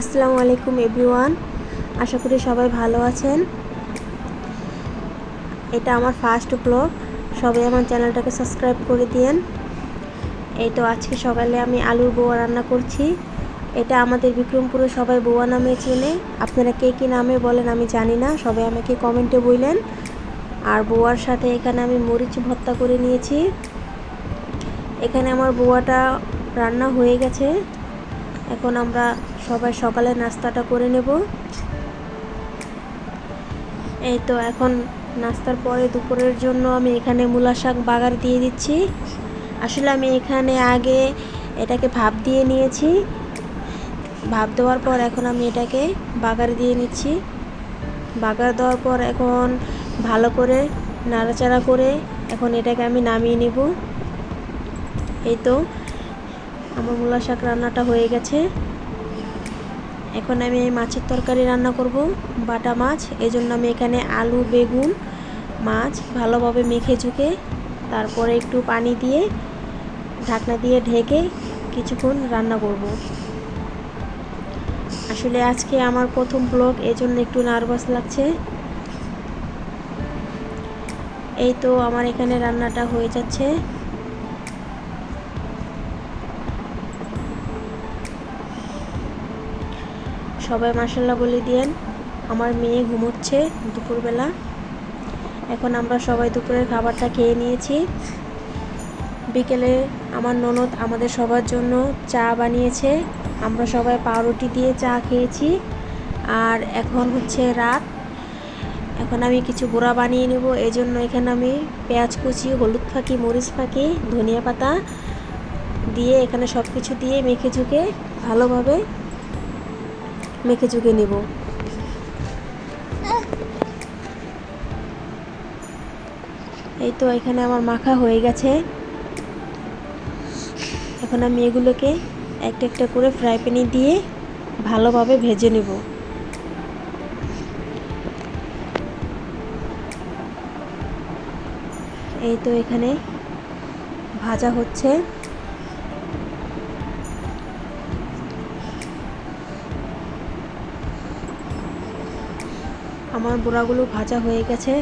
আসসালামু আলাইকুম এভরিওয়ান। আশা করি সবাই ভালো আছেন। এটা আমার ফার্স্ট ব্লগ। সবাই আমার চ্যানেলটাকে সাবস্ক্রাইব করে দিয়েন। এই তো আজকে সকালে আমি আলুর বোয়া রান্না করছি। এটা আমাদের বিক্রমপুরে সবাই বোয়া নামে চেনে। আপনারা কে কী নামে বলেন আমি জানি না। সবাই আমাকে কমেন্টে বললেন। আর বোয়ার সাথে এখানে আমি মরিচ ভর্তা করে নিয়েছি। এখানে আমার বোয়াটা রান্না হয়ে গেছে। এখন আমরা সবাই সকালে নাস্তাটা করে নেব। এই তো এখন নাস্তার পরে দুপুরের জন্য আমি এখানে মূলা শাক বাগার দিয়ে দিচ্ছি। আসলে আমি এখানে আগে এটাকে ভাপ দিয়ে নিয়েছি। ভাপ দেওয়ার পর এখন আমি এটাকে বাগার দিয়ে নিচ্ছি। বাগার দেওয়ার পর এখন ভালো করে নাড়াচাড়া করে এখন এটাকে আমি নামিয়ে নেব। এই তো আমার মূলা শাক রান্নাটা হয়ে গেছে। এখন আমি এই মাছের তরকারি রান্না করব, বাটা মাছ। এই জন্য আমি এখানে আলু, বেগুন, মাছ ভালোভাবে মেখে ঝুঁকে তারপরে একটু পানি দিয়ে ঢাকনা দিয়ে ঢেকে কিছুক্ষণ রান্না করব। আসলে আজকে আমার প্রথম ব্লগ, এজন্য একটু নার্ভাস লাগছে। এই তো আমার এখানে রান্নাটা হয়ে যাচ্ছে। সবাই মাসাল্লাহ বলে দিয়েন, আমার মেয়ে ঘুমোচ্ছে দুপুরবেলা। এখন আমরা সবাই দুপুরের খাবারটা খেয়ে নিয়েছি। বিকেলে আমার ননদ আমাদের সবার জন্য চা বানিয়েছে। আমরা সবাই পাউরুটি দিয়ে চা খেয়েছি। আর এখন হচ্ছে রাত। এখন আমি কিছু গোড়া বানিয়ে নেব এই জন্য এখানে আমি পেঁয়াজ কুচি, হলুদ ফাঁকি, মরিচ ফাঁকি, ধনিয়া পাতা দিয়ে এখানে সব কিছু দিয়ে মেখে ঝুঁকে ভালোভাবে মেখে চুকে নেব। এই তো এখানে আমার মাখা হয়ে গেছে। এখন আমি এগুলোকে একটা একটা করে ফ্রাই প্যানে দিয়ে ভালোভাবে ভেজে নেব। এই তো এখানে ভাজা হচ্ছে। আমার বোড়াগুলো ভাজা হয়ে গেছে